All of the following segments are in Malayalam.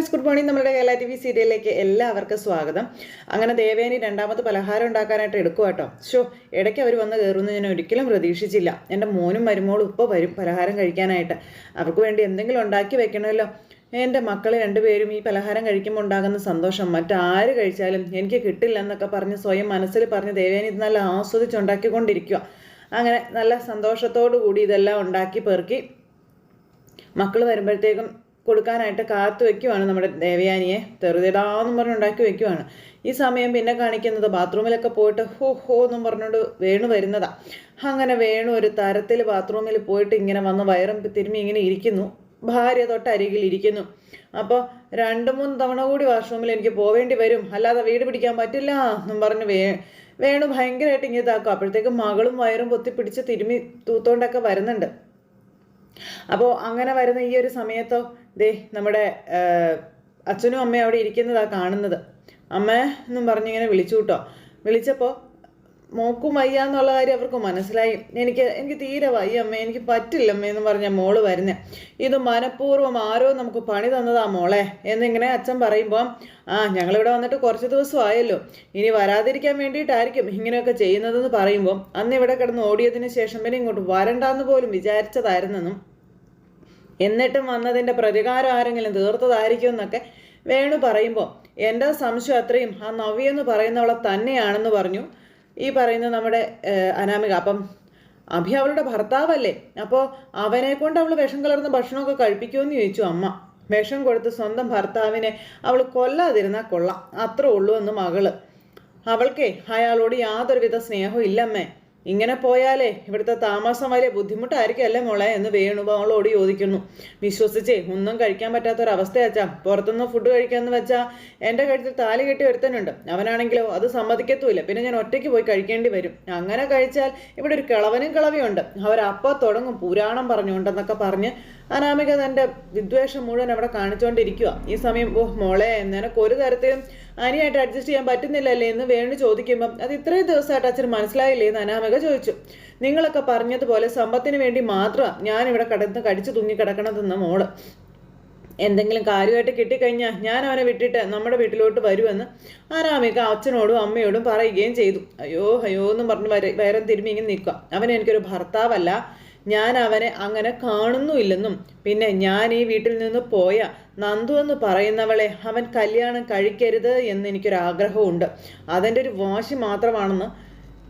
ഫ്രണ്ട്സ് ഗുഡ് മോർണിംഗ് നമ്മുടെ കേരള ടി വി സീരിയലിലേക്ക് എല്ലാവർക്കും സ്വാഗതം. അങ്ങനെ ദേവേനി രണ്ടാമത് പലഹാരം ഉണ്ടാക്കാനായിട്ട് എടുക്കുക കേട്ടോ ഷോ ഇടയ്ക്ക് അവർ വന്ന് കയറുമെന്ന് ഞാൻ ഒരിക്കലും പ്രതീക്ഷിച്ചില്ല. എന്റെ മോനും മരുമോളും ഇപ്പോൾ വരും പലഹാരം കഴിക്കാനായിട്ട്. അവർക്ക് വേണ്ടി എന്തെങ്കിലും ഉണ്ടാക്കി വെക്കണമല്ലോ. എന്റെ മക്കൾ രണ്ടുപേരും ഈ പലഹാരം കഴിക്കുമ്പോൾ ഉണ്ടാകുന്ന സന്തോഷം. മറ്റാര് കഴിച്ചാലും എനിക്ക് കിട്ടില്ല എന്നൊക്കെ പറഞ്ഞ് സ്വയം മനസ്സിൽ പറഞ്ഞ് ദേവേനി ഇത് നല്ല ആസ്വദിച്ചുണ്ടാക്കിക്കൊണ്ടിരിക്കുക അങ്ങനെ നല്ല സന്തോഷത്തോടു കൂടി ഇതെല്ലാം ഉണ്ടാക്കി പെറുക്കി മക്കൾ വരുമ്പോഴത്തേക്കും കൊടുക്കാനായിട്ട് കാത്തു വെക്കുവാണ് നമ്മുടെ ദേവയാനിയെ. തെറുതിടാന്നും പറഞ്ഞ് ഉണ്ടാക്കി വെക്കുവാണ്. ഈ സമയം പിന്നെ കാണിക്കുന്നത് ബാത്റൂമിലൊക്കെ പോയിട്ട് ഹോ ഹോ എന്നും പറഞ്ഞുകൊണ്ട് വേണു വരുന്നതാ. അങ്ങനെ വേണു ഒരു തരത്തിൽ ബാത്റൂമിൽ പോയിട്ട് ഇങ്ങനെ വന്ന് വയറും തിരുമ്മി ഇങ്ങനെ ഇരിക്കുന്നു. ഭാര്യ തൊട്ട് അരികിൽ ഇരിക്കുന്നു. അപ്പോൾ രണ്ട് മൂന്ന് തവണ കൂടി വാഷ്റൂമിൽ എനിക്ക് പോവേണ്ടി വരും. അല്ലാതെ വീട് പിടിക്കാൻ പറ്റില്ല എന്നും പറഞ്ഞ് വേ വേണു ഭയങ്കരമായിട്ട് ഇങ്ങനെ ഇതാക്കും. അപ്പോഴത്തേക്കും മകളും വയറും പൊത്തി പിടിച്ച് തിരുമ്മി തൂത്തോണ്ടൊക്കെ വരുന്നുണ്ട്. അപ്പോൾ അങ്ങനെ വരുന്ന ഈ ഒരു സമയത്തോ ദേ നമ്മുടെ അച്ഛനും അമ്മയും അവിടെ ഇരിക്കുന്നതാ കാണുന്നത്. അമ്മ എന്നും പറഞ്ഞിങ്ങനെ വിളിച്ചു കേട്ടോ. വിളിച്ചപ്പോൾ മോക്കും വയ്യ എന്നുള്ള കാര്യം അവർക്ക് മനസ്സിലായി. എനിക്ക് എനിക്ക് തീരെ വയ്യ അമ്മ എനിക്ക് പറ്റില്ല അമ്മ എന്ന് പറഞ്ഞ മോൾ വരുന്നേ. ഇത് മനഃപൂർവം ആരോ നമുക്ക് പണി തന്നതാ മോളെ എന്നിങ്ങനെ അച്ഛൻ പറയുമ്പോൾ ആ ഞങ്ങളിവിടെ വന്നിട്ട് കുറച്ച് ദിവസം ആയല്ലോ ഇനി വരാതിരിക്കാൻ വേണ്ടിയിട്ടായിരിക്കും ഇങ്ങനെയൊക്കെ ചെയ്യുന്നതെന്ന് പറയുമ്പോൾ അന്ന് ഇവിടെ കിടന്ന് ഓടിയതിന് ശേഷം പിന്നെ ഇങ്ങോട്ട് വരണ്ടാന്ന് പോലും വിചാരിച്ചതായിരുന്നെന്നും എന്നിട്ടും വന്നതിന്റെ പ്രതികാരം ആരെങ്കിലും തീർത്തതായിരിക്കും എന്നൊക്കെ വേണു പറയുമ്പോൾ എന്റെ സംശയം അത്രയും. ആ നവ്യ എന്ന് പറയുന്നവളെ തന്നെയാണെന്ന് പറഞ്ഞു. ഈ പറയുന്ന നമ്മുടെ അനാമിക. അപ്പം അഭി അവളുടെ ഭർത്താവല്ലേ? അപ്പോൾ അവനെ കൊണ്ട് അവൾ വിഷം കലർന്ന ഭക്ഷണമൊക്കെ കഴിപ്പിക്കുമെന്ന് ചോദിച്ചു അമ്മ. വിഷം കൊടുത്ത് സ്വന്തം ഭർത്താവിനെ അവൾ കൊല്ലാതിരുന്നാൽ കൊള്ളാം. അത്രേ ഉള്ളൂ എന്ന് മകൾ. അവൾക്കേ അയാളോട് യാതൊരുവിധ സ്നേഹവും ഇല്ലമ്മേ. ഇങ്ങനെ പോയാലേ ഇവിടുത്തെ താമസം വലിയ ബുദ്ധിമുട്ടായിരിക്കും അല്ലേ മോളെ എന്ന് വേണു അവളോട് ചോദിക്കുന്നു. വിശ്വസിച്ചേ ഒന്നും കഴിക്കാൻ പറ്റാത്തൊരവസ്ഥയാച്ചാ പുറത്തുനിന്ന് ഫുഡ് കഴിക്കാന്ന് വെച്ചാൽ എന്റെ കഴുത്തിൽ താലി കെട്ടി ഒരുത്തനുണ്ട്. അവനാണെങ്കിലോ അത് സമ്മതിക്കത്തുമില്ല. പിന്നെ ഞാൻ ഒറ്റയ്ക്ക് പോയി കഴിക്കേണ്ടി വരും. അങ്ങനെ കഴിച്ചാൽ ഇവിടെ ഒരു കിളവനും കിളവിയുണ്ട്. അവരപ്പോൾ തുടങ്ങും. പുരാണം പറഞ്ഞുകൊണ്ടെന്നൊക്കെ പറഞ്ഞ് അനാമിക തന്റെ വിദ്വേഷം മുഴുവൻ അവിടെ കാണിച്ചുകൊണ്ടിരിക്കുക ഈ സമയം ഓ മോളെ നിനക്ക് ഒരു തരത്തിലും അനിയായിട്ട് അഡ്ജസ്റ്റ് ചെയ്യാൻ പറ്റുന്നില്ലല്ലേ? എന്ന് വേണു ചോദിക്കുമ്പം അത് ഇത്രയും ദിവസമായിട്ട് അച്ഛൻ മനസ്സിലായില്ലേ? എന്ന് അനാമിക ചോദിച്ചു. നിങ്ങളൊക്കെ പറഞ്ഞതുപോലെ സമ്പത്തിന് വേണ്ടി മാത്രമാണ് ഞാനിവിടെ കടന്ന് കടിച്ചു തൂങ്ങി കിടക്കണതെന്ന് മോൾ. എന്തെങ്കിലും കാര്യമായിട്ട് കിട്ടിക്കഴിഞ്ഞാൽ ഞാൻ അവനെ വിട്ടിട്ട് നമ്മുടെ വീട്ടിലോട്ട് വരുമെന്ന് ആരാമിക അച്ഛനോടും അമ്മയോടും പറയുകയും ചെയ്തു. അയ്യോ അയ്യോ എന്ന് പറഞ്ഞ് വര വേറെ തിരുമ്മി ഇങ്ങനെ നിൽക്കുക അവൻ എനിക്കൊരു ഭർത്താവല്ല. ഞാൻ അവനെ അങ്ങനെ കാണുന്നുമില്ലെന്നും പിന്നെ ഞാൻ ഈ വീട്ടിൽ നിന്ന് പോയ നന്ദു എന്ന് പറയുന്നവളെ അവൻ കല്യാണം കഴിക്കരുത് എന്ന് എനിക്കൊരാഗ്രഹമുണ്ട്. അതെന്റെ ഒരു വാശി മാത്രമാണെന്ന്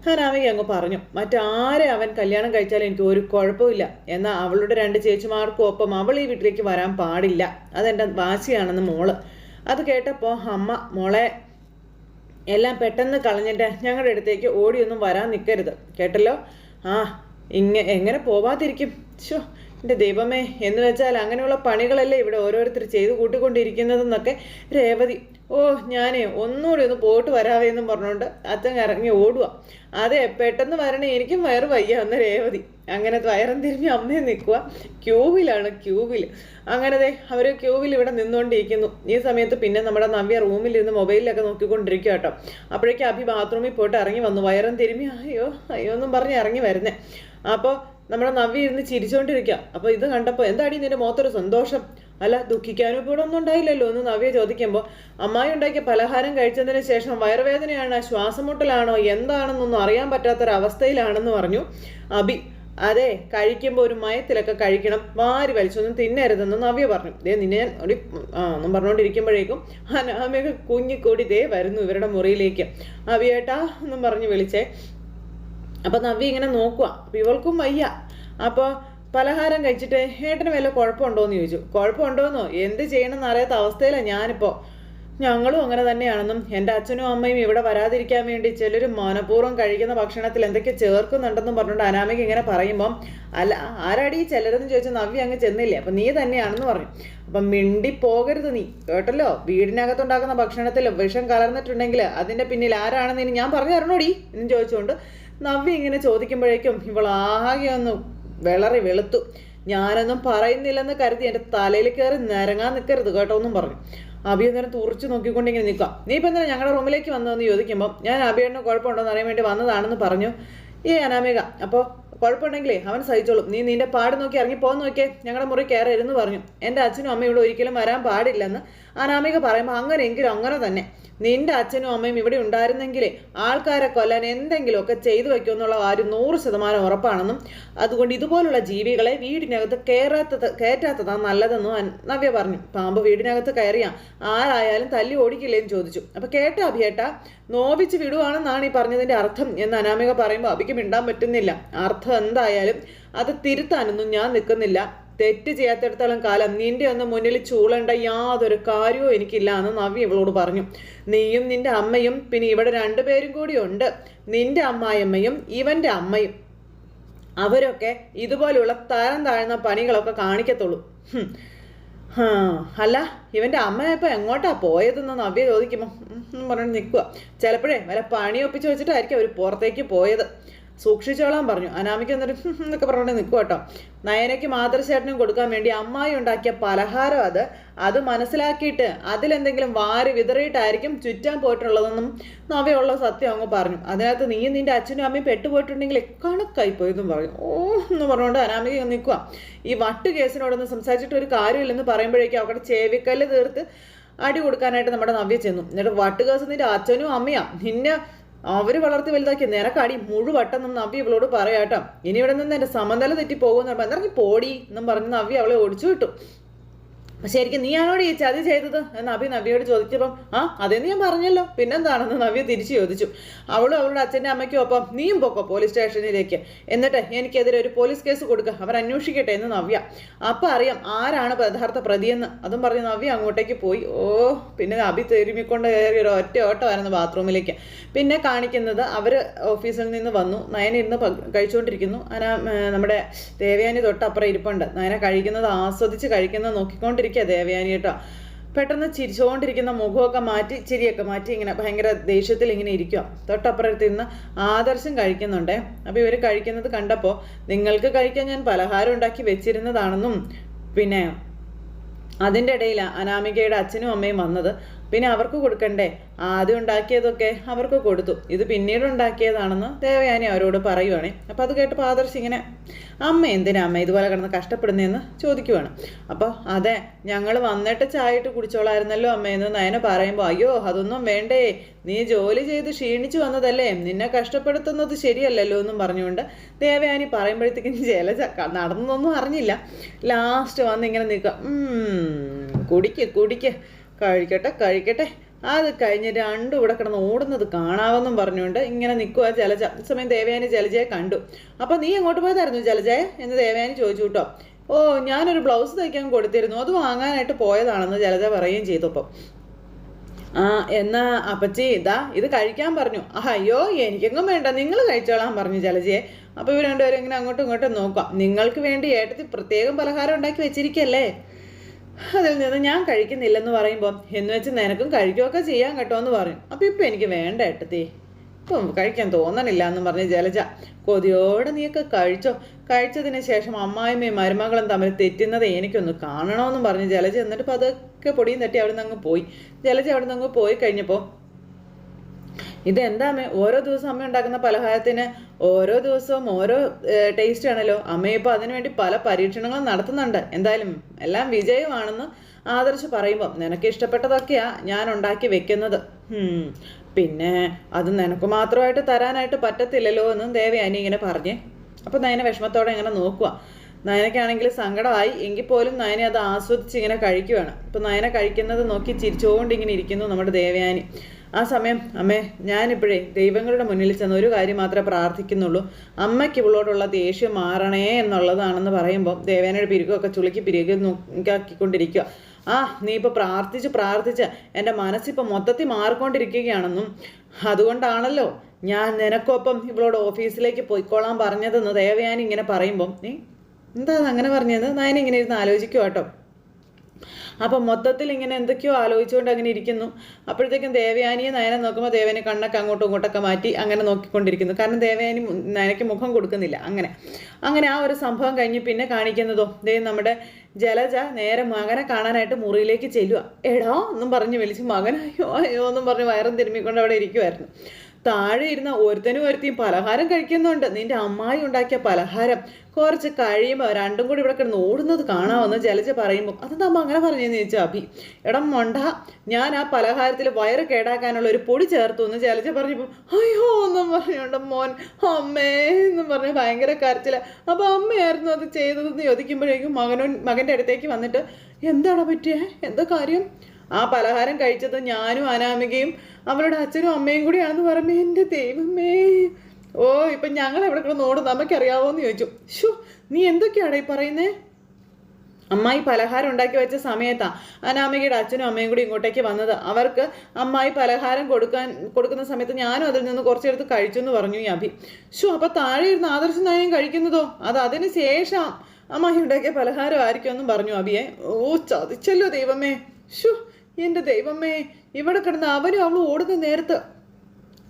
ഹനാമിക അങ്ങ് പറഞ്ഞു. മറ്റാരെ അവൻ കല്യാണം കഴിച്ചാലും എനിക്ക് ഒരു കുഴപ്പമില്ല. എന്നാൽ അവളുടെ രണ്ട് ചേച്ചിമാർക്കും ഒപ്പം അവൾ ഈ വീട്ടിലേക്ക് വരാൻ പാടില്ല. അതെന്റെ വാശിയാണെന്ന് മോൾ. അത് കേട്ടപ്പോൾ അമ്മ മോളെ എല്ലാം പെട്ടെന്ന് കളഞ്ഞിട്ട് ഞങ്ങളുടെ അടുത്തേക്ക് ഓടിയൊന്നും വരാൻ നിൽക്കരുത് കേട്ടല്ലോ? ആ ഇങ്ങ എങ്ങനെ പോവാതിരിക്കും? ഷോ എന്റെ ദൈവമേ. എന്ന് വെച്ചാൽ അങ്ങനെയുള്ള പണികളല്ലേ ഇവിടെ ഓരോരുത്തർ ചെയ്തു കൂട്ടിക്കൊണ്ടിരിക്കുന്നതെന്നൊക്കെ രേവതി. ഓ ഞാനേ ഒന്നുകൂടി ഒന്ന് പോയിട്ട് വരാവേ എന്നും പറഞ്ഞുകൊണ്ട് അച്ഛൻ ഇറങ്ങി ഓടുക അതെ പെട്ടെന്ന് വരണേ എനിക്കും വയറ് വയ്യ എന്ന് രേവതി. അങ്ങനെ വയറും തിരിഞ്ഞ് അമ്മയും നിൽക്കുക ക്യൂവിലാണ് ക്യൂവിൽ അങ്ങനെ ദേ അവർ ക്യൂവിൽ ഇവിടെ നിന്നുകൊണ്ടിരിക്കുന്നു ഈ സമയത്ത് പിന്നെ നമ്മുടെ നവ്യ റൂമിലിരുന്ന് മൊബൈലിലൊക്കെ നോക്കിക്കൊണ്ടിരിക്കുക കേട്ടോ. അപ്പോഴേക്കും അഭി ബാത്റൂമിൽ പോയിട്ട് ഇറങ്ങി വന്നു. വയറും തിരുമ്മി അയ്യോ അയ്യോ എന്നും പറഞ്ഞ് ഇറങ്ങി വരുന്നേ. അപ്പോൾ നമ്മുടെ നവ്യ ഇരുന്ന് ചിരിച്ചുകൊണ്ടിരിക്കുക അപ്പോൾ ഇത് കണ്ടപ്പോൾ എന്താടി നിന്റെ മുഖത്തൊരു സന്തോഷം? അല്ല ദുഃഖിക്കാനും ഇവിടെ ഒന്നും ഉണ്ടായില്ലല്ലോ എന്ന് നവ്യ ചോദിക്കുമ്പോൾ അമ്മായി ഉണ്ടാക്കിയ പലഹാരം കഴിച്ചതിന് ശേഷം വയറുവേദനയാണ് ശ്വാസമുട്ടലാണോ എന്താണെന്നൊന്നും അറിയാൻ പറ്റാത്തൊരവസ്ഥയിലാണെന്ന് പറഞ്ഞു അബി. അതെ കഴിക്കുമ്പോൾ ഒരു മയത്തിലൊക്കെ കഴിക്കണം വാരി വലിച്ചൊന്നും തിന്നരുതെന്ന് നവ്യ പറഞ്ഞു. ദേ നിന്നെ ഒരു ഒന്നും പറഞ്ഞുകൊണ്ടിരിക്കുമ്പോഴേക്കും അനാമിക കുഞ്ഞിക്കൂടി ദേ വരുന്നു ഇവരുടെ മുറിയിലേക്ക്. അവിയേട്ടാ എന്നും പറഞ്ഞ് വിളിച്ചേ. അപ്പൊ നവ്യ ഇങ്ങനെ നോക്കുക അപ്പൊ ഇവൾക്കും വയ്യ. അപ്പോൾ പലഹാരം കഴിച്ചിട്ട് ഏട്ടന് വല്ല കുഴപ്പമുണ്ടോയെന്ന് ചോദിച്ചു. കുഴപ്പമുണ്ടോയെന്നോ എന്ത് ചെയ്യണമെന്ന് അറിയാത്ത അവസ്ഥയിലാണ് ഞാനിപ്പോൾ ഞങ്ങളും അങ്ങനെ തന്നെയാണെന്നും എന്റെ അച്ഛനും അമ്മയും ഇവിടെ വരാതിരിക്കാൻ വേണ്ടി ചിലർ മനഃപൂർവം കഴിക്കുന്ന ഭക്ഷണത്തിൽ എന്തൊക്കെ ചേർക്കുന്നുണ്ടെന്നും പറഞ്ഞുകൊണ്ട് അനാമിക ഇങ്ങനെ പറയുമ്പം അല്ല ആരാടി ചിലരെന്ന് ചോദിച്ചാൽ നവ്യ അങ്ങ് ചെന്നില്ലേ? അപ്പം നീ തന്നെയാണെന്ന് പറഞ്ഞു. അപ്പം മിണ്ടി പോകരുത് നീ കേട്ടല്ലോ? വീടിനകത്തുണ്ടാക്കുന്ന ഭക്ഷണത്തിൽ വിഷം കലർന്നിട്ടുണ്ടെങ്കിൽ അതിന്റെ പിന്നിൽ ആരാണെന്ന് ഇനി ഞാൻ പറഞ്ഞു തരണോടി? എന്ന് ചോദിച്ചുകൊണ്ട് നവ്യ ഇങ്ങനെ ചോദിക്കുമ്പോഴേക്കും ഇവൾ ആകെ ഒന്ന് വിളറി വെളുത്തു. ഞാനൊന്നും പറയുന്നില്ലെന്ന് കരുതി എന്റെ തലയിൽ കയറി നിരങ്ങാൻ നിൽക്കരുത് കേട്ടോ ഒന്നും പറഞ്ഞു. അഭിയന്നേരം തുറച്ചു നോക്കിക്കൊണ്ട് ഇങ്ങനെ നിൽക്കാം നീ ഇപ്പം എന്തിനാ ഞങ്ങളുടെ റൂമിലേക്ക് വന്നതെന്ന് ചോദിക്കുമ്പോൾ ഞാൻ അഭിയേട്ടന് കുഴപ്പമുണ്ടോ എന്ന് അറിയാൻ വേണ്ടി വന്നതാണെന്ന് പറഞ്ഞു. ഈ അനാമിക അപ്പോൾ കുഴപ്പമുണ്ടെങ്കിലേ അവൻ സഹിച്ചോളും. നീ നിന്റെ പാട് നോക്കി ഇറങ്ങി പോകാൻ നോക്കിയേ ഞങ്ങളുടെ മുറി കയറരുന്ന് പറഞ്ഞു. എന്റെ അച്ഛനും അമ്മയും ഇവിടെ ഒരിക്കലും വരാൻ പാടില്ലെന്ന് അനാമിക പറയുമ്പോൾ അങ്ങനെയെങ്കിലും അങ്ങനെ തന്നെ. നിന്റെ അച്ഛനും അമ്മയും ഇവിടെ ഉണ്ടായിരുന്നെങ്കിൽ ആൾക്കാരെ കൊല്ലാൻ എന്തെങ്കിലുമൊക്കെ ചെയ്തു വയ്ക്കുമെന്നുള്ള കാര്യം നൂറ് ശതമാനം ഉറപ്പാണെന്നും അതുകൊണ്ട് ഇതുപോലുള്ള ജീവികളെ വീടിനകത്ത് കയറാത്തത് കയറ്റാത്തതാണ് നല്ലതെന്നും നവ്യ പറഞ്ഞു. പാമ്പ് വീടിനകത്ത് കയറിയാ ആരായാലും തല്ലി ഓടിക്കില്ലേന്ന് ചോദിച്ചു. അപ്പൊ കേട്ട അഭിയേട്ട നോവിച്ച് വിടുവാണെന്നാണ് ഈ പറഞ്ഞതിന്റെ അർത്ഥം എന്ന് അനാമിക പറയുമ്പോൾ അഭിക്ക് മിണ്ടാൻ പറ്റുന്നില്ല. അർത്ഥം എന്തായാലും അത് തിരുത്താനൊന്നും ഞാൻ നിൽക്കുന്നില്ല. തെറ്റ് ചെയ്യാത്തിടത്തോളം കാലം നിന്റെ ഒന്ന് മുന്നിൽ ചൂളണ്ട യാതൊരു കാര്യവും എനിക്കില്ല എന്ന് നവ്യ ഇവളോട് പറഞ്ഞു. നീയും നിന്റെ അമ്മയും പിന്നെ ഇവിടെ രണ്ടുപേരും കൂടി ഉണ്ട്. നിന്റെ അമ്മായിയമ്മയും ഇവന്റെ അമ്മയും അവരൊക്കെ ഇതുപോലുള്ള തരം താഴ്ന്ന പണികളൊക്കെ കാണിക്കത്തുള്ളൂ. അല്ല ഇവന്റെ അമ്മ ഇപ്പൊ എങ്ങോട്ടാ പോയതെന്ന് നവ്യ ചോദിക്കുമ്പോ ഉം പറഞ്ഞു നിൽക്കുക ചിലപ്പോഴേ വല പണി ഒപ്പിച്ച് വെച്ചിട്ടായിരിക്കും അവർ പുറത്തേക്ക് പോയത്. സൂക്ഷിച്ചോളാൻ പറഞ്ഞു. അനാമിക്ക് എന്നിട്ട് എന്നൊക്കെ പറഞ്ഞു നിൽക്കുക കേട്ടോ. നയനയ്ക്ക് മാതൃശേട്ടനും കൊടുക്കാൻ വേണ്ടി അമ്മായി ഉണ്ടാക്കിയ പലഹാരം അത്. അത് മനസ്സിലാക്കിയിട്ട് അതിലെന്തെങ്കിലും വാരി വിതറിയിട്ടായിരിക്കും ചുറ്റാൻ പോയിട്ടുള്ളതെന്നും നവയുള്ള സത്യം അങ്ങ് പറഞ്ഞു. അതിനകത്ത് നീ നിന്റെ അച്ഛനും അമ്മയും പെട്ടുപോയിട്ടുണ്ടെങ്കിൽ കണക്കായി പോയെന്നും പറഞ്ഞു. ഓ എന്ന് പറഞ്ഞുകൊണ്ട് അനാമിക നിൽക്കുക ഈ വട്ട് കേസിനോടൊന്ന് സംസാരിച്ചിട്ട് ഒരു കാര്യമില്ലെന്ന് പറയുമ്പോഴേക്കും അവിടെ ചേവിക്കല്ല് തീർത്ത് അടി കൊടുക്കാനായിട്ട് നമ്മുടെ നവ്യ ചെന്നു. എന്നിട്ട് വട്ടുകാസ് കേസ് നിന്റെ അച്ഛനും അമ്മയാ. നിന്നെ അവർ വളർത്തി വലുതാക്കി നിരക്കാടി നമ്മൾ നവ്യ ഇവളോട് പറയാട്ടോ ഇനി ഇവിടെ നിന്ന് എന്റെ സമനില തെറ്റി പോകുന്ന ഇറങ്ങി പോടി എന്നും പറഞ്ഞ് നവ്യ അവളെ ഓടിച്ചു വിട്ടു ശരിക്കും ആളോട് ഈ ചതി ചെയ്തത്? എന്ന് അഭി നവ്യയോട് ചോദിച്ചപ്പം ആ അതെന്ന് ഞാൻ പറഞ്ഞല്ലോ. പിന്നെന്താണെന്ന് നവ്യ തിരിച്ചു ചോദിച്ചു. അവളും അവളുടെ അച്ഛന്റെ അമ്മയ്ക്കും ഒപ്പം നീയും പൊക്കോ പോലീസ് സ്റ്റേഷനിലേക്ക്. എന്നിട്ട് എനിക്കെതിരെ ഒരു പോലീസ് കേസ് കൊടുക്കുക അവർ അന്വേഷിക്കട്ടെ എന്ന് നവ്യ. അപ്പം അറിയാം ആരാണ് യഥാർത്ഥ പ്രതിയെന്ന്. അതും പറഞ്ഞ് നവ്യ അങ്ങോട്ടേക്ക് പോയി. ഓ പിന്നെ അഭി തെരുമിക്കൊണ്ട് കയറി ഒരു ഒറ്റ ഓട്ടമായിരുന്നു ബാത്റൂമിലേക്ക്. പിന്നെ കാണിക്കുന്നത് അവർ ഓഫീസിൽ നിന്ന് വന്നു. നയന ഇരുന്ന് കഴിച്ചുകൊണ്ടിരിക്കുന്നു അന നമ്മുടെ ദേവയാനി തൊട്ടപ്പുറം ഇരിപ്പുണ്ട്. നയന കഴിക്കുന്നത് ആസ്വദിച്ച് കഴിക്കുന്നത് നോക്കിക്കൊണ്ടിരിക്കുക ദേവയാനി കേട്ടോ. പെട്ടെന്ന് ചിരിച്ചുകൊണ്ടിരിക്കുന്ന മുഖമൊക്കെ മാറ്റി ചിരിയൊക്കെ മാറ്റി ഇങ്ങനെ ഭയങ്കര ദേഷ്യത്തിൽ ഇങ്ങനെ ഇരിക്കുക തൊട്ടപ്പുറത്ത് ഇന്ന് ആദർശം കഴിക്കുന്നുണ്ടേ. അപ്പോൾ ഇവർ കഴിക്കുന്നത് കണ്ടപ്പോൾ നിങ്ങൾക്ക് കഴിക്കാൻ ഞാൻ പലഹാരം ഉണ്ടാക്കി വെച്ചിരുന്നതാണെന്നും പിന്നെ അതിന്റെ ഇടയിലാണ് അനാമികയുടെ അച്ഛനും അമ്മയും വന്നത്. പിന്നെ അവർക്ക് കൊടുക്കണ്ടേ? ആദ്യം ഉണ്ടാക്കിയതൊക്കെ അവർക്ക് കൊടുത്തു. ഇത് പിന്നീട് ഉണ്ടാക്കിയതാണെന്ന് ദേവയാനി അവരോട് പറയുവാണേ. അപ്പോൾ അത് കേട്ട് ആദർശ് ഇങ്ങനെ അമ്മ എന്തിനാ അമ്മ ഇതുപോലെ കിടന്ന് കഷ്ടപ്പെടുന്നതെന്ന് ചോദിക്കുവാണ്. അപ്പോൾ അതെ ഞങ്ങൾ വന്നിട്ട് ചായയിട്ട് കുടിച്ചോളായിരുന്നല്ലോ അമ്മയെന്ന് നയന പറയുമ്പോൾ അയ്യോ അതൊന്നും വേണ്ടേ. നീ ജോലി ചെയ്ത് ക്ഷീണിച്ചു വന്നതല്ലേ. നിന്നെ കഷ്ടപ്പെടുത്തുന്നത് ശരിയല്ലല്ലോ എന്നും പറഞ്ഞുകൊണ്ട് ദേവയാനി പറയുമ്പോഴത്തേക്കും ജലജ ക- നടന്നൊന്നും അറിഞ്ഞില്ല. ലാസ്റ്റ് വന്ന് ഇങ്ങനെ നിൽക്കുക. കുടിക്ക് കുടിക്ക്. കഴിക്കട്ടെ കഴിക്കട്ടെ. അത് കഴിഞ്ഞ് രണ്ടും ഇവിടെ കിടന്ന് ഓടുന്നത് കാണാവെന്നും പറഞ്ഞുകൊണ്ട് ഇങ്ങനെ നിൽക്കുക ജലജ. സമയം ദേവയാനി ജലജയെ കണ്ടു. അപ്പോൾ നീ എങ്ങോട്ട് പോയതായിരുന്നു ജലജയെ എന്ന് ദേവയാനി ചോദിച്ചു കേട്ടോ. ഓ ഞാനൊരു ബ്ലൗസ് തയ്ക്കാൻ കൊടുത്തിരുന്നു. അത് വാങ്ങാനായിട്ട് പോയതാണെന്ന് ജലജ പറയുകയും ചെയ്തു അപ്പം. ആ എന്നാ അപ്പച്ചി ഇതാ ഇത് കഴിക്കാൻ പറഞ്ഞു. അയ്യോ എനിക്കെങ്ങും വേണ്ട. നിങ്ങൾ കഴിച്ചോളാൻ പറഞ്ഞു ജലജയെ. അപ്പോൾ ഇവർ രണ്ടുപേരും ഇങ്ങനെ അങ്ങോട്ടും ഇങ്ങോട്ടും നോക്കാം നിങ്ങൾക്ക് വേണ്ടി ഏട്ടത്തി പ്രത്യേകം പലഹാരം ഉണ്ടാക്കി വെച്ചിരിക്കല്ലേ? അതിൽ നിന്ന് ഞാൻ കഴിക്കുന്നില്ലെന്ന് പറയുമ്പോൾ എന്ന് വെച്ച് നിനക്കും കഴിക്കുകയൊക്കെ ചെയ്യാൻ കേട്ടോ എന്ന് പറയും. അപ്പം ഇപ്പം എനിക്ക് വേണ്ട ഏട്ടത്തി. ഇപ്പം കഴിക്കാൻ തോന്നണില്ല എന്ന് പറഞ്ഞ് ജലജ കൊതിയോടെ നീയൊക്കെ കഴിച്ചോ? കഴിച്ചതിന് ശേഷം അമ്മായിമ്മയും മരുമകളും തമ്മിൽ തെറ്റുന്നത് എനിക്കൊന്ന് കാണണമെന്നും പറഞ്ഞ് ജലജ എന്നിട്ട് പതുക്കെ പൊടിയും തട്ടി അവിടെ നിന്ന് അങ്ങ് പോയി. ജലജ അവിടെ നിന്ന് അങ്ങ് പോയി കഴിഞ്ഞപ്പോൾ ഇതെന്താ അമ്മ ഓരോ ദിവസവും അമ്മ ഉണ്ടാക്കുന്ന പലഹാരത്തിന് ഓരോ ദിവസവും ഓരോ ടേസ്റ്റ് ആണല്ലോ. അമ്മ ഇപ്പോൾ അതിനുവേണ്ടി പല പരീക്ഷണങ്ങളും നടത്തുന്നുണ്ട്. എന്തായാലും എല്ലാം വിജയമാണെന്ന് ആദർശ് പറയുമ്പോൾ നിനക്ക് ഇഷ്ടപ്പെട്ടതൊക്കെയാ ഞാൻ ഉണ്ടാക്കി വെക്കുന്നത്. പിന്നെ അത് നിനക്ക് മാത്രമായിട്ട് തരാനായിട്ട് പറ്റത്തില്ലല്ലോ എന്നും ദേവയാനി ഇങ്ങനെ പറഞ്ഞേ. അപ്പം നയന വിഷമത്തോടെ ഇങ്ങനെ നോക്കുക നയനയ്ക്കാണെങ്കിൽ സങ്കടമായി. എങ്കിൽ പോലും നയനെ അത് ആസ്വദിച്ച് ഇങ്ങനെ കഴിക്കുവാണ്. ഇപ്പം നയന കഴിക്കുന്നത് നോക്കി ചിരിച്ചുകൊണ്ട് ഇങ്ങനെ ഇരിക്കുന്നു നമ്മുടെ ദേവയാനി. ആ സമയം അമ്മേ ഞാനിപ്പോഴേ ദൈവങ്ങളുടെ മുന്നിൽ ചെന്ന് ഒരു കാര്യം മാത്രമേ പ്രാർത്ഥിക്കുന്നുള്ളൂ. അമ്മയ്ക്ക് ഇവളോടുള്ള ദേഷ്യം മാറണേ എന്നുള്ളതാണെന്ന് പറയുമ്പോൾ ദേവേനയുടെ പിരികൊക്കെ ചുളുക്കി പിരികെ നോക്കിക്കൊണ്ടിരിക്കുക ആ നീ ഇപ്പോൾ പ്രാർത്ഥിച്ച് പ്രാർത്ഥിച്ച് എന്റെ മനസ്സിപ്പോൾ മൊത്തത്തിൽ മാറിക്കൊണ്ടിരിക്കുകയാണെന്നും അതുകൊണ്ടാണല്ലോ ഞാൻ നിനക്കൊപ്പം ഇവളോട് ഓഫീസിലേക്ക് പോയിക്കോളാൻ പറഞ്ഞതെന്ന് ദേവയാനി ഇങ്ങനെ പറയുമ്പം നീ എന്താ അങ്ങനെ പറഞ്ഞത് നയനിങ്ങനെ ഇരുന്ന് ആലോചിക്കുക കേട്ടോ അപ്പം മൊത്തത്തിൽ ഇങ്ങനെ എന്തൊക്കെയോ ആലോചിച്ചുകൊണ്ട് അങ്ങനെ ഇരിക്കുന്നു. അപ്പോഴത്തേക്കും ദേവയാനിയെ നയനെ നോക്കുമ്പോൾ ദേവനെ കണ്ണൊക്കെ അങ്ങോട്ടും ഇങ്ങോട്ടൊക്കെ മാറ്റി അങ്ങനെ നോക്കിക്കൊണ്ടിരിക്കുന്നു. കാരണം ദേവയാനി നയനയ്ക്ക് മുഖം കൊടുക്കുന്നില്ല. അങ്ങനെ. അങ്ങനെ ആ ഒരു സംഭവം കഴിഞ്ഞ് പിന്നെ കാണിക്കുന്നതോ ദേ നമ്മുടെ ജലജ നേരെ മകനെ കാണാനായിട്ട് മുറിയിലേക്ക് ചെല്ലുക എടാ എന്നും പറഞ്ഞ് വിളിച്ച് മകൻ അയ്യോ അയ്യോ എന്നും പറഞ്ഞ് വയറും തിരുമ്മിക്കൊണ്ട് അവിടെ ഇരിക്കുമായിരുന്നു താഴെ ഇരുന്ന ഒരുത്തനും ഒരുത്തിയും പലഹാരം കഴിക്കുന്നുണ്ട്. നിന്റെ അമ്മായി ഉണ്ടാക്കിയ പലഹാരം. കുറച്ച് കഴിയുമ്പോൾ രണ്ടും കൂടി ഇവിടെ കിടന്ന് ഓടുന്നത് കാണാമെന്ന് ജലജ പറയുമ്പോൾ അതെന്താ അമ്മ അങ്ങനെ പറഞ്ഞെന്ന്? ചോദിച്ചു അഭി. എടം മൊണ്ട ഞാൻ ആ പലഹാരത്തിൽ വയറ് കേടാക്കാനുള്ള ഒരു പൊടി ചേർത്തു എന്ന് ജലജ പറഞ്ഞപ്പോൾ അയ്യോ എന്നും പറഞ്ഞുകൊണ്ട് മോൻ അമ്മേ എന്നും പറഞ്ഞ് ഭയങ്കര കരച്ചില. അപ്പോൾ അമ്മയായിരുന്നു അത് ചെയ്തതെന്ന് ചോദിക്കുമ്പോഴേക്കും മകനോ മകന്റെ അടുത്തേക്ക് വന്നിട്ട് എന്താണ് പറ്റിയേ? എന്താ കാര്യം? ആ പലഹാരം കഴിച്ചത് ഞാനും അനാമികയും അവരുടെ അച്ഛനും അമ്മയും കൂടിയാണെന്ന് പറഞ്ഞു എന്റെ ദൈവമേ. ഓ ഇപ്പം ഞങ്ങൾ എവിടെ കിടന്ന് നോട് നമുക്കറിയാവോ എന്ന് ചോദിച്ചു. ഷോ നീ എന്തൊക്കെയാണ് ഈ പറയുന്നേ? അമ്മായി പലഹാരം ഉണ്ടാക്കി വെച്ച സമയത്താ അനാമികയുടെ അച്ഛനും അമ്മയും കൂടി ഇങ്ങോട്ടേക്ക് വന്നത്. അവർക്ക് അമ്മായി പലഹാരം കൊടുക്കാൻ കൊടുക്കുന്ന സമയത്ത് ഞാനും അതിൽ നിന്ന് കുറച്ചെടുത്ത് കഴിച്ചു എന്ന് പറഞ്ഞു ഈ അഭി. ഷോ അപ്പൊ താഴെ ഇരുന്ന് ആദർശം നായം കഴിക്കുന്നതോ? അത് അതിന് ശേഷം അമ്മായി ഉണ്ടാക്കിയ പലഹാരം ആയിരിക്കും എന്നും പറഞ്ഞു അഭിയെ. ഓ ചതിച്ചല്ലോ ദൈവമേ. ഷോ എന്റെ ദൈവമേ ഇവിടെ കിടന്ന് അവനും അവളും ഓടുന്ന നേരത്ത്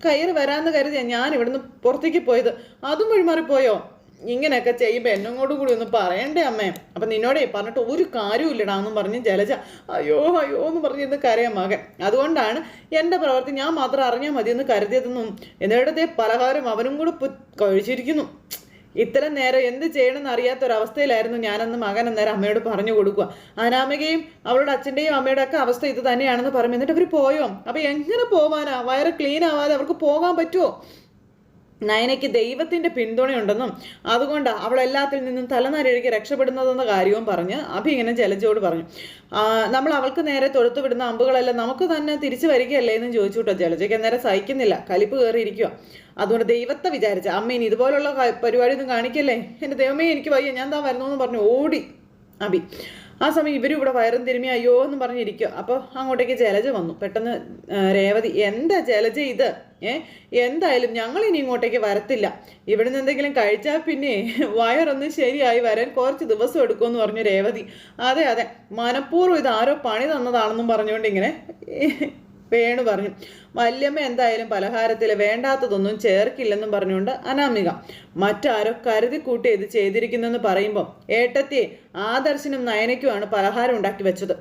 കയറി വരാമെന്ന് കരുതിയാ ഞാൻ ഇവിടുന്ന് പുറത്തേക്ക് പോയത്. അതും വഴിമാറിപ്പോയോ? ഇങ്ങനെയൊക്കെ ചെയ്യുമ്പോൾ എന്നും കൂടെ ഒന്ന് പറയണ്ടേ അമ്മേ? അപ്പം നിന്നോടേ പറഞ്ഞിട്ട് ഒരു കാര്യമില്ലടാ എന്നും പറഞ്ഞ് ജലജ അയ്യോ അയ്യോ എന്ന് പറഞ്ഞ് ഇന്ന് കരയാൻ മകൻ. അതുകൊണ്ടാണ് എന്റെ പ്രവർത്തി ഞാൻ മാത്രം അറിഞ്ഞാൽ മതി എന്ന് കരുതിയതെന്നും എന്നിടത്തെ പലഹാരം അവനും കൂടെ കഴിച്ചിരിക്കുന്നു. ഇത്ര നേരം എന്ത് ചെയ്യണമെന്ന് അറിയാത്തൊരവസ്ഥയിലായിരുന്നു ഞാനെന്ന് മകൻ അന്നേരം അമ്മയോട് പറഞ്ഞു കൊടുക്കുക. അനാമികയും അവളുടെ അച്ഛന്റെയും അമ്മയുടെ ഒക്കെ അവസ്ഥ ഇത് തന്നെയാണെന്ന് പറഞ്ഞു. എന്നിട്ട് അവർ പോയോ? അപ്പോൾ എങ്ങനെ പോവാനാ? വയറ് ക്ലീൻ ആവാതെ അവർക്ക് പോകാൻ പറ്റുമോ നയനയ്ക്ക് ദൈവത്തിന്റെ പിന്തുണയുണ്ടെന്നും അതുകൊണ്ട് അവൾ എല്ലാത്തിൽ നിന്നും തലനരഴുകി രക്ഷപ്പെടുന്നതെന്ന കാര്യവും പറഞ്ഞ് അഭി ഇങ്ങനെ ജലജയോട് പറഞ്ഞു. നമ്മൾ അവൾക്ക് നേരെ തൊടുത്തു വിടുന്ന അമ്പുകളെല്ലാം നമുക്ക് തന്നെ തിരിച്ചു വരികയല്ലേ എന്നും ചോദിച്ചു കേട്ടോ ജലജയ്ക്ക് അന്നേരം സഹിക്കുന്നില്ല. കലിപ്പ് കയറിയിരിക്കുക അതുകൊണ്ട് ദൈവത്തെ വിചാരിച്ച അമ്മ ഇനി ഇതുപോലുള്ള പരിപാടി ഒന്നും കാണിക്കല്ലേ? എന്റെ ദൈവമേ എനിക്ക് വയ്യ ഞാൻ താ വരുന്നു എന്ന് പറഞ്ഞു ഓടി അഭി. ആ സമയം ഇവരും ഇവിടെ വയറും തിരുമി അയ്യോ എന്ന് പറഞ്ഞിരിക്കുക അപ്പോൾ അങ്ങോട്ടേക്ക് ജലജ വന്നു. പെട്ടെന്ന് രേവതി എന്താ ജലജ ഇത്? ഏ? എന്തായാലും ഞങ്ങൾ ഇനി ഇങ്ങോട്ടേക്ക് വരത്തില്ല. ഇവിടുന്ന് എന്തെങ്കിലും കഴിച്ചാൽ പിന്നെ വയറൊന്ന് ശരിയായി വരാൻ കുറച്ച് ദിവസം എടുക്കുമെന്ന് പറഞ്ഞു രേവതി. അതെ അതെ. മനഃപൂർവം ഇത് ആരോ പണി തന്നതാണെന്നും പറഞ്ഞുകൊണ്ട് ഇങ്ങനെ വേണു പറഞ്ഞു. വല്യമ്മ എന്തായാലും പലഹാരത്തിൽ വേണ്ടാത്തതൊന്നും ചേർക്കില്ലെന്നും പറഞ്ഞുകൊണ്ട് അനാമിക മറ്റാരോ കരുതി കൂട്ടി ഇത് ചെയ്തിരിക്കുന്നെന്ന് പറയുമ്പോൾ ഏട്ടത്തിയെ ആദർശനും നയനയ്ക്കുമാണ് പലഹാരം ഉണ്ടാക്കി വെച്ചത്.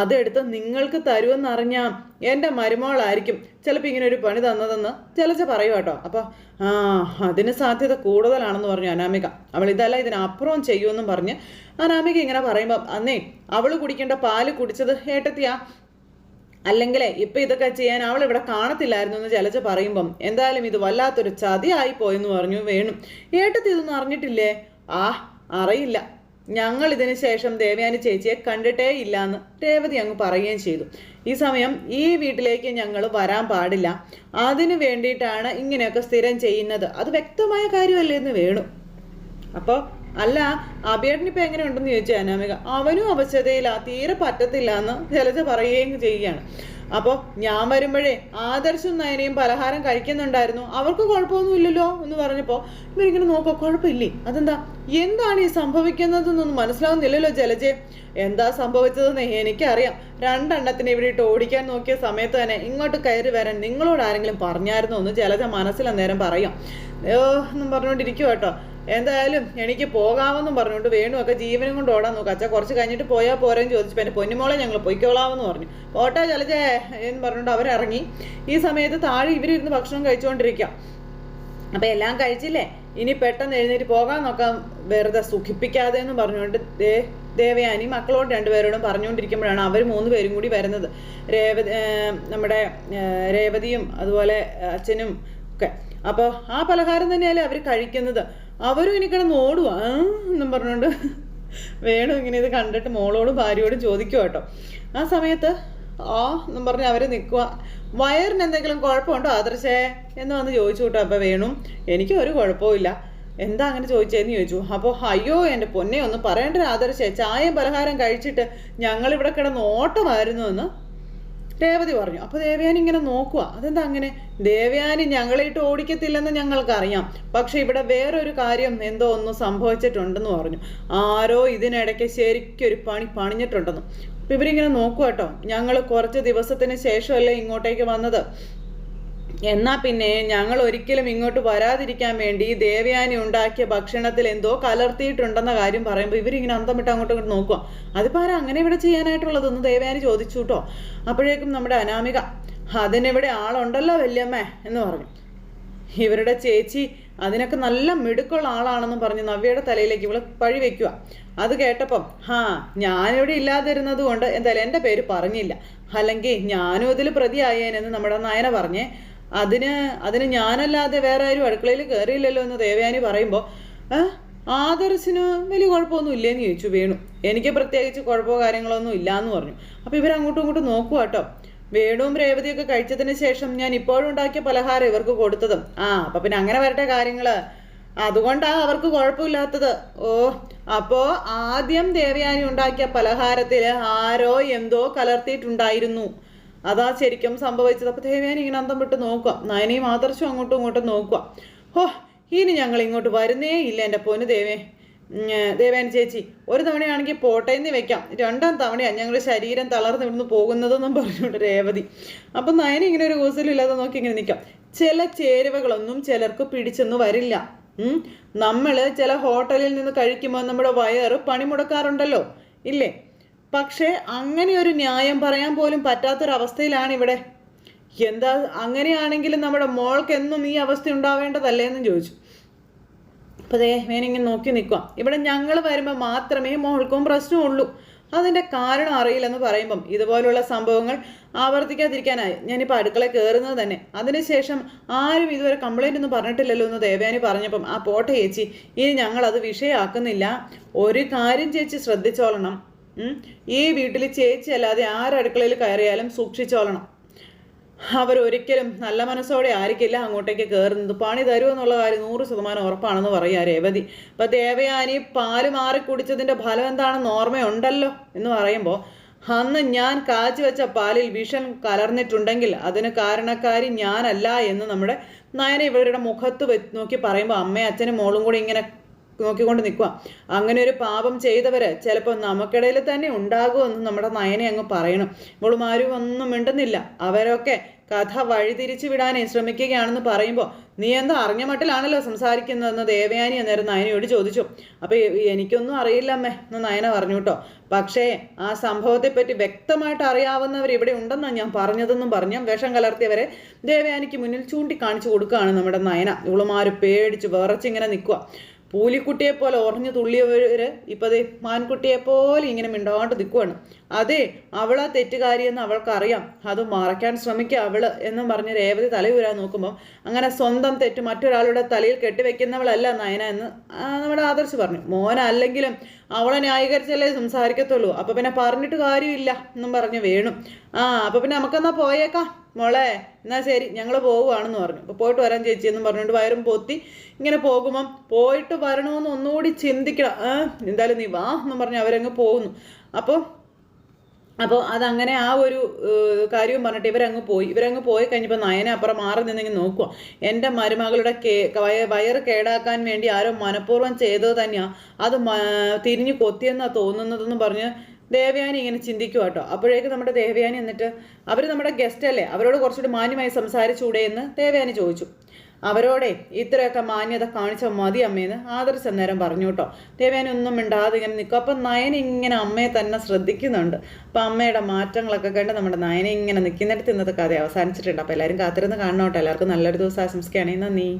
അതെടുത്ത് നിങ്ങൾക്ക് തരുമെന്നറിഞ്ഞാൽ എന്റെ മരുമോളായിരിക്കും ചിലപ്പോൾ ഇങ്ങനെ ഒരു പണി തന്നതെന്ന് ചിലച്ച പറയും കേട്ടോ. അപ്പോൾ ആ അതിന് സാധ്യത കൂടുതലാണെന്ന് പറഞ്ഞു അനാമിക. അവൾ ഇതല്ല ഇതിനപ്പുറം ചെയ്യുമെന്നും പറഞ്ഞ് അനാമിക ഇങ്ങനെ പറയുമ്പോൾ അന്നേ അവൾ കുടിക്കേണ്ട പാൽ കുടിച്ചത് ഏട്ടത്തിയാ? അല്ലെങ്കിലേ ഇപ്പം ഇതൊക്കെ ചെയ്യാൻ അവൾ ഇവിടെ കാണത്തില്ലായിരുന്നു എന്ന് ചലച്ച പറയുമ്പം എന്തായാലും ഇത് വല്ലാത്തൊരു ചതിയായി പോയെന്ന് പറഞ്ഞു വേണു. ഏട്ടത്തി ഇതൊന്നും അറിഞ്ഞിട്ടില്ലേ? ആ അറിയില്ല. ഞങ്ങൾ ഇതിന് ശേഷം ദേവയാനി ചേച്ചിയെ കണ്ടിട്ടേ ഇല്ല എന്ന് രേവതി അങ്ങ് പറയുകയും ചെയ്തു. ഈ സമയം ഈ വീട്ടിലേക്ക് ഞങ്ങൾ വരാൻ പാടില്ല. അതിനു വേണ്ടിയിട്ടാണ് ഇങ്ങനെയൊക്കെ സ്ഥിരം ചെയ്യുന്നത്. അത് വ്യക്തമായ കാര്യമല്ലേ എന്ന് വേണു. അപ്പോൾ അല്ല അഭിയേട്ടനിപ്പോൾ എങ്ങനെ ഉണ്ടെന്ന് ചോദിച്ചു അനാമിക അവനും അവശതയില്ല തീരെ പറ്റത്തില്ല എന്ന് ജലജ പറയുകയും ചെയ്യുകയാണ്. അപ്പോൾ ഞാൻ വരുമ്പോഴേ ആദർശം നയനയും പലഹാരം കഴിക്കുന്നുണ്ടായിരുന്നു. അവർക്ക് കുഴപ്പമൊന്നുമില്ലല്ലോ എന്ന് പറഞ്ഞപ്പോൾ ഇവരിങ്ങനെ നോക്കോ കുഴപ്പമില്ലേ? അതെന്താ? എന്താണ് ഈ സംഭവിക്കുന്നതെന്നൊന്നും മനസ്സിലാവുന്നില്ലല്ലോ ജലജെ എന്താ സംഭവിച്ചതെന്ന് എനിക്കറിയാം. രണ്ടെണ്ണത്തിന് ഇവിടെ ഇട്ട് ഓടിക്കാൻ നോക്കിയ സമയത്ത് തന്നെ ഇങ്ങോട്ട് കയറി വരാൻ നിങ്ങളോട് ആരെങ്കിലും പറഞ്ഞായിരുന്നോ എന്ന് ജലജ മനസ്സിൽ അന്നേരം പറയാം. എന്നും പറഞ്ഞുകൊണ്ടിരിക്കും കേട്ടോ. എന്തായാലും എനിക്ക് പോകാമെന്നും പറഞ്ഞുകൊണ്ട് വേണുവൊക്കെ ജീവനും കൊണ്ട് ഓടാൻ നോക്കാം. അച്ഛാ കുറച്ച് കഴിഞ്ഞിട്ട് പോയാൽ പോരെന്ന് ചോദിച്ചപ്പോൾ എന്റെ പൊന്നുമോളെ ഞങ്ങൾ പൊയ്ക്കോളാമെന്ന് പറഞ്ഞു. ഓട്ടാ ചലച്ചേ എന്ന് പറഞ്ഞുകൊണ്ട് അവരിറങ്ങി. ഈ സമയത്ത് താഴെ ഇവരിരുന്ന് ഭക്ഷണം കഴിച്ചുകൊണ്ടിരിക്കാം അപ്പം എല്ലാം കഴിച്ചില്ലേ? ഇനി പെട്ടെന്ന് എഴുന്നേറ്റ് പോകാൻ നോക്കാം. വെറുതെ സുഖിപ്പിക്കാതെ എന്ന് പറഞ്ഞുകൊണ്ട് ദേ ദേവയാനി മക്കളോട് രണ്ടുപേരോടും പറഞ്ഞുകൊണ്ടിരിക്കുമ്പോഴാണ് അവർ മൂന്ന് പേരും കൂടി വരുന്നത്. രേവതി നമ്മുടെ രേവതിയും അതുപോലെ അച്ഛനും ഒക്കെ. അപ്പോൾ ആ പലഹാരം തന്നെയല്ലേ അവർ കഴിക്കുന്നത്? അവരും ഇനി കിടന്ന് ഓടുക എന്നും പറഞ്ഞുകൊണ്ട് വേണു ഇങ്ങനെ ഇത് കണ്ടിട്ട് മോളോടും ഭാര്യയോടും ചോദിക്കുക കേട്ടോ. ആ സമയത്ത് ആ എന്നും പറഞ്ഞ് അവർ നിൽക്കുക വയറിന് എന്തെങ്കിലും കുഴപ്പമുണ്ടോ ആദർശേ? എന്ന് വന്ന് ചോദിച്ചു കേട്ടോ. അപ്പോൾ വേണു എനിക്ക് ഒരു കുഴപ്പമില്ല എന്താ അങ്ങനെ ചോദിച്ചതെന്ന് ചോദിച്ചു. അപ്പോൾ അയ്യോ എന്റെ പൊന്നെ ഒന്ന് പറയേണ്ട ആദർശേ. ചായയും പലഹാരം കഴിച്ചിട്ട് ഞങ്ങളിവിടെ കിടന്ന് ഓട്ടമായിരുന്നു എന്ന് രേവതി പറഞ്ഞു. അപ്പോൾ ദേവയാനി ഇങ്ങനെ നോക്കുക അതെന്താ അങ്ങനെ? ദേവയാനി ഞങ്ങളെ ഇട്ട് ഓടിക്കത്തില്ലെന്ന് ഞങ്ങൾക്കറിയാം. പക്ഷെ ഇവിടെ വേറൊരു കാര്യം എന്തോ ഒന്ന് സംഭവിച്ചിട്ടുണ്ടെന്ന് പറഞ്ഞു. ആരോ ഇതിനിടയ്ക്ക് ശരിക്കൊരു പണി പണിഞ്ഞിട്ടുണ്ടെന്ന്. അപ്പം ഇവരിങ്ങനെ നോക്കുക കേട്ടോ ഞങ്ങൾ കുറച്ച് ദിവസത്തിന് ശേഷമല്ലേ ഇങ്ങോട്ടേക്ക് വന്നത്? എന്നാ പിന്നെ ഞങ്ങൾ ഒരിക്കലും ഇങ്ങോട്ട് വരാതിരിക്കാൻ വേണ്ടി ദേവയാനി ഉണ്ടാക്കിയ ഭക്ഷണത്തിൽ എന്തോ കലർത്തിയിട്ടുണ്ടെന്ന കാര്യം പറയുമ്പോൾ ഇവരിങ്ങനെ അന്തം വിട്ട് അങ്ങോട്ടും ഇങ്ങോട്ട് നോക്കുക അതിപ്പോൾ ആരാ അങ്ങനെ ഇവിടെ ചെയ്യാനായിട്ടുള്ളതൊന്ന് ദേവയാനി ചോദിച്ചു കേട്ടോ. അപ്പോഴേക്കും നമ്മുടെ അനാമിക അതിനിവിടെ ആളുണ്ടല്ലോ വല്യമ്മേ എന്ന് പറഞ്ഞു. ഇവരുടെ ചേച്ചി അതിനൊക്കെ നല്ല മിടുക്കുള്ള ആളാണെന്നും പറഞ്ഞ് നവ്യയുടെ തലയിലേക്ക് ഇവൾ പഴി വെക്കുക അത് കേട്ടപ്പം ഹാ ഞാനിവിടെ ഇല്ലാതിരുന്നത് കൊണ്ട് എന്തായാലും എന്റെ പേര് പറഞ്ഞില്ല. അല്ലെങ്കിൽ ഞാനും ഇതിൽ പ്രതിയായേനെന്ന് നമ്മുടെ നയന പറഞ്ഞേ. അതിന് അതിന് ഞാനല്ലാതെ വേറെ ആരും അടുക്കളയിൽ കയറിയില്ലല്ലോ എന്ന് ദേവയാനി പറയുമ്പോൾ ആദർശിന് വലിയ കുഴപ്പമൊന്നും ഇല്ലേന്ന് ചോദിച്ചു വേണു. എനിക്ക് പ്രത്യേകിച്ച് കുഴപ്പമോ കാര്യങ്ങളോ ഒന്നും ഇല്ലാന്ന് പറഞ്ഞു. അപ്പോൾ ഇവരങ്ങോട്ടും ഇങ്ങോട്ടും നോക്കുക കേട്ടോ. വേണുവും രേവതിയൊക്കെ കഴിച്ചതിന് ശേഷം ഞാൻ ഇപ്പോഴും ഉണ്ടാക്കിയ പലഹാരം ഇവർക്ക് കൊടുത്തതും. ആ അപ്പൊ പിന്നെ അങ്ങനെ വരട്ടെ കാര്യങ്ങൾ. അതുകൊണ്ടാണ് അവർക്ക് കുഴപ്പമില്ലാത്തത്. ഓ അപ്പോൾ ആദ്യം ദേവയാനി ഉണ്ടാക്കിയ പലഹാരത്തിൽ ആരോ എന്തോ കലർത്തിയിട്ടുണ്ടായിരുന്നു. അതാ ശരിക്കും സംഭവിച്ചത്. അപ്പൊ ദേവയാനി ഇങ്ങനെ അന്തം വിട്ട് നോക്കുക. നയനയും ആദർശവും അങ്ങോട്ടും ഇങ്ങോട്ടും നോക്കുക. ഹോ ഇനി ഞങ്ങൾ ഇങ്ങോട്ട് വരുന്നേ ഇല്ല എന്റെ പൊന്ന് ദേവേ. ദേവേൻ ചേച്ചി ഒരു തവണയാണെങ്കിൽ പോട്ടേന്ന് വെക്കാം. രണ്ടാം തവണയാണ് ഞങ്ങൾ ശരീരം തളർന്ന് ഇവിടുന്ന് പോകുന്നതെന്നും പറഞ്ഞുകൊണ്ട് രേവതി. അപ്പം നയന ഇങ്ങനെ ഒരു കൂസലും നോക്കി ഇങ്ങനെ നിൽക്കാം. ചില ചേരുവകളൊന്നും ചിലർക്ക് പിടിച്ചെന്ന് വരില്ല. നമ്മൾ ചില ഹോട്ടലിൽ നിന്ന് കഴിക്കുമ്പോൾ നമ്മുടെ വയറ് പണിമുടക്കാറുണ്ടല്ലോ. ഇല്ലേ? പക്ഷേ അങ്ങനെ ഒരു ന്യായം പറയാൻ പോലും പറ്റാത്തൊരവസ്ഥയിലാണ് ഇവിടെ. എന്താ അങ്ങനെയാണെങ്കിലും നമ്മുടെ മോൾക്ക് എന്നും ഈ അവസ്ഥ ഉണ്ടാവേണ്ടതല്ലേ എന്ന് ചോദിച്ചു. അപ്പോൾ ദേ വേനിങ്ങനെ നോക്കി നിൽക്കുക ഇവിടെ ഞങ്ങൾ വരുമ്പോൾ മാത്രമേ മോൾക്കും പ്രശ്നമുള്ളൂ അതിന്റെ കാരണം അറിയില്ലെന്ന് പറയുമ്പം ഇതുപോലുള്ള സംഭവങ്ങൾ ആവർത്തിക്കാതിരിക്കാനായി. ഞാനിപ്പോൾ അടുക്കള കയറുന്നത് തന്നെ. അതിനുശേഷം ആരും ഇതുവരെ കംപ്ലൈന്റ് ഒന്നും പറഞ്ഞിട്ടില്ലല്ലോ എന്ന് ദേവയാനി പറഞ്ഞപ്പം ആ പോട്ടെ ചേച്ചി ഇനി ഞങ്ങളത് അത് വിഷയമാക്കുന്നില്ല. ഒരു കാര്യം ചേച്ചി ശ്രദ്ധിച്ചോളണം. ഈ വീട്ടിൽ ചേച്ചി അല്ലാതെ ആരടുക്കളയിൽ കയറിയാലും സൂക്ഷിച്ചോളണം. അവരൊരിക്കലും നല്ല മനസ്സോടെ ആയിരിക്കില്ല അങ്ങോട്ടേക്ക് കയറുന്നത് പണി തരുമെന്നുള്ള കാര്യം നൂറ് ശതമാനം ഉറപ്പാണെന്ന് പറയാ രേവതി. ഇപ്പൊ ദേവയാനി പാൽ മാറി കുടിച്ചതിന്റെ ഫലം എന്താണെന്ന് ഓർമ്മയുണ്ടല്ലോ എന്ന് പറയുമ്പോൾ അന്ന് ഞാൻ കാച്ചു വെച്ച പാലിൽ വിഷം കലർന്നിട്ടുണ്ടെങ്കിൽ അതിന് കാരണക്കാരി ഞാനല്ല എന്ന് നമ്മുടെ നയന ഇവരുടെ മുഖത്ത് നോക്കി പറയുമ്പോൾ അമ്മയും അച്ഛനും മോളും കൂടി ഇങ്ങനെ നോക്കിക്കൊണ്ട് നിൽക്കുക അങ്ങനെ ഒരു പാപം ചെയ്തവര് ചിലപ്പോൾ നമുക്കിടയിൽ തന്നെ ഉണ്ടാകുമെന്ന് നമ്മുടെ നയനെ അങ്ങ് പറയണം. ഇവളുമാരും ഒന്നും മിണ്ടുന്നില്ല. അവരൊക്കെ കഥ വഴിതിരിച്ചു വിടാനേ ശ്രമിക്കുകയാണെന്ന് പറയുമ്പോൾ നീ എന്താ അറിഞ്ഞ മട്ടിലാണല്ലോ സംസാരിക്കുന്നതെന്ന് ദേവയാനി അന്നേരം നയനയോട് ചോദിച്ചു. അപ്പോൾ എനിക്കൊന്നും അറിയില്ല അമ്മേ എന്ന് നയന പറഞ്ഞു കേട്ടോ. പക്ഷേ ആ സംഭവത്തെപ്പറ്റി വ്യക്തമായിട്ട് അറിയാവുന്നവർ ഇവിടെ ഉണ്ടെന്നാണ് ഞാൻ പറഞ്ഞതെന്നും പറഞ്ഞ് വിഷം കലർത്തിയവരെ ദേവയാനിക്ക് മുന്നിൽ ചൂണ്ടിക്കാണിച്ചു കൊടുക്കുകയാണ് നമ്മുടെ നയന. ഇവളുമാര് പേടിച്ച് വിറച്ചിങ്ങനെ നിൽക്കുക പൂലിക്കുട്ടിയെ പോലെ ഉറഞ്ഞു തുള്ളിയവര് ഇപ്പൊ ദേ മാൻകുട്ടിയെ പോലെ ഇങ്ങനെ മിണ്ടാണ്ട് നിൽക്കുവാണ് അതെ അവളാ തെറ്റുകാരിയെന്ന് അവൾക്കറിയാം. അത് മറയ്ക്കാൻ ശ്രമിക്കുക അവൾ എന്നും പറഞ്ഞ് രേവതി തലയുരാൻ നോക്കുമ്പോൾ അങ്ങനെ സ്വന്തം തെറ്റ് മറ്റൊരാളുടെ തലയിൽ കെട്ടിവെക്കുന്നവളല്ല നയന എന്ന് നമ്മുടെ ആദർശ് പറഞ്ഞു. മോനല്ലെങ്കിലും അവളെ ന്യായീകരിച്ചല്ലേ സംസാരിക്കത്തുള്ളൂ. അപ്പൊ പിന്നെ പറഞ്ഞിട്ട് കാര്യമില്ല എന്നും പറഞ്ഞു വേണു. ആ അപ്പൊ പിന്നെ നമുക്കെന്നാ പോയേക്കാം? മോളെ എന്നാ ശരി ഞങ്ങൾ പോവുകയാണെന്ന് പറഞ്ഞു. അപ്പോൾ പോയിട്ട് വരാൻ ചേച്ചി എന്നും പറഞ്ഞുകൊണ്ട് വയറും പൊത്തി ഇങ്ങനെ പോകുമ്പം പോയിട്ട് വരണമെന്ന് ഒന്നുകൂടി ചിന്തിക്കണം. എന്തായാലും നീ വാ എന്നും പറഞ്ഞ് അവരങ്ങ് പോകുന്നു. അപ്പോൾ അപ്പോൾ അതങ്ങനെ ആ ഒരു കാര്യവും പറഞ്ഞിട്ട് ഇവരങ്ങ് പോയി. ഇവരങ്ങ് പോയി കഴിഞ്ഞപ്പോൾ നയനെ അപ്പുറം മാറി നിന്നെങ്കിൽ നോക്കുക എന്റെ മരുമകളുടെ കേ വയ- വയറ് കേടാക്കാൻ വേണ്ടി ആരോ മനഃപൂർവം ചെയ്തത് തന്നെയാ. അത് തിരിഞ്ഞു കൊത്തിയെന്നാ തോന്നുന്നതെന്ന് പറഞ്ഞ് ദേവയാനി ഇങ്ങനെ ചിന്തിക്കുക കേട്ടോ അപ്പോഴേക്ക് നമ്മുടെ ദേവയാനി എന്നിട്ട് അവർ നമ്മുടെ ഗസ്റ്റ് അല്ലേ? അവരോട് കുറച്ചുകൂടി മാന്യമായി സംസാരിച്ചൂടെ എന്ന് ദേവയാനി ചോദിച്ചു. അവരോടെ ഇത്രയൊക്കെ മാന്യത കാണിച്ച മതി അമ്മയെന്ന് ആദർശ് അന്നേരം പറഞ്ഞു കേട്ടോ. ദേവേനൊന്നും മിണ്ടാതെ ഇങ്ങനെ നിൽക്കും. അപ്പം നയന ഇങ്ങനെ അമ്മയെ തന്നെ ശ്രദ്ധിക്കുന്നുണ്ട്. അപ്പം അമ്മയുടെ മാറ്റങ്ങളൊക്കെ കണ്ട് നമ്മുടെ നയനെ ഇങ്ങനെ നിൽക്കുന്നിടത്ത് ഇന്നത്തെ കഥ അവസാനിച്ചിട്ടുണ്ട്. അപ്പോൾ എല്ലാവരും കാത്തിരുന്ന് കാണണം കേട്ടോ. എല്ലാവർക്കും നല്ലൊരു ദിവസം ആശംസിക്കുകയാണെങ്കിൽ നന്ദി.